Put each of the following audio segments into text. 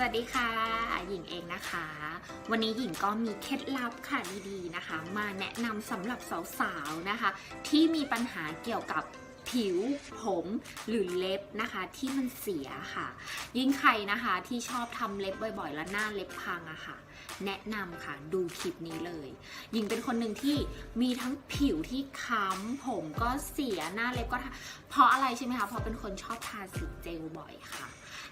สวัสดีค่ะ หญิงเองนะคะ วันนี้หญิงก็มีเคล็ดลับค่ะดีๆนะคะ มาแนะนำสำหรับสาวๆนะคะ ที่มีปัญหาเกี่ยวกับ ผิวผมหรือเล็บนะคะที่มันเสียค่ะ ยิ่งใครนะคะที่ชอบทำเล็บบ่อยๆ แล้วหน้าเล็บพังอะค่ะ แนะนำค่ะดูคลิปนี้เลยหญิงเป็นคนหนึ่งที่มีทั้งผิวที่ค้ำผมก็เสียหน้าเล็บก็เพราะอะไรใช่ไหมคะเพราะเป็นคนชอบทาสีเจลบ่อยค่ะ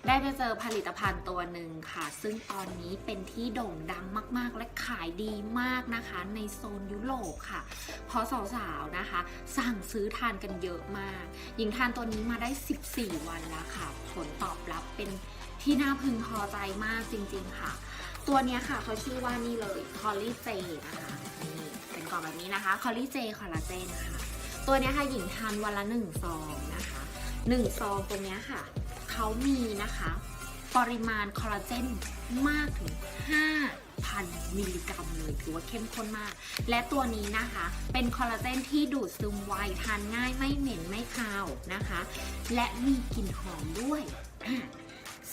ได้ไปเจอผลิตภัณฑ์ตัวหนึ่งค่ะ ซึ่งตอนนี้เป็นที่โด่งดังมากๆ และขายดีมากนะคะ ในโซนยุโรปค่ะ เพราะสาวๆนะคะ สั่งซื้อทานกันเยอะมากหญิงทานตัวนี้มาได้ 14 วันแล้วค่ะ ผลตอบรับเป็นที่น่าพึงพอใจมากจริงๆค่ะ ตัวนี้ค่ะเขาชื่อว่านี่เลยคอลลี่เจนะคะนี่เป็นกล่องแบบนี้นะคะคอลลี่เจคอลลาเจนค่ะ ตัวนี้ค่ะหญิงทานวันละหนึ่งซองนะคะหนึ่งซองตรงนี้ค่ะเขามีนะคะ ปริมาณคอลลาเจนมากถึง 5,000 มิลลิกรัมเลยถือว่าเข้มข้นมาก และตัวนี้นะคะ เป็นคอลลาเจนที่ดูดซึมไวทานง่ายไม่เหม็นไม่คาวนะคะ และมีกลิ่นหอมด้วย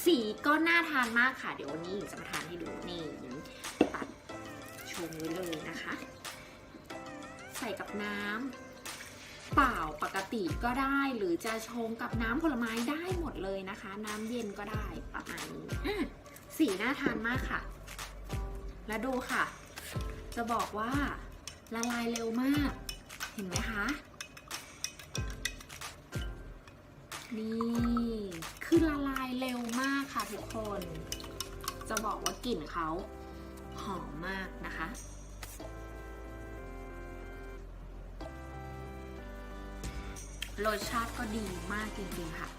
สีก็น่าทานมากค่ะ เดี๋ยววันนี้หญิงจะมาทานให้ดูนี่ตัดชงไว้เลยนะคะ ใส่กับน้ำ เปล่าปกติก็ได้ หรือจะชงกับน้ำผลไม้ได้หมดเลยนะคะ น้ำเย็นก็ได้ประมาณนี้สีน่าทานมากค่ะ แล้วดูค่ะ จะบอกว่าละลายเร็วมาก เห็นไหมคะนี่คือละลายเร็วมากค่ะทุกคน จะบอกว่ากลิ่นเขาหอมมากนะคะ รสชาติก็ดีมากจริงๆค่ะ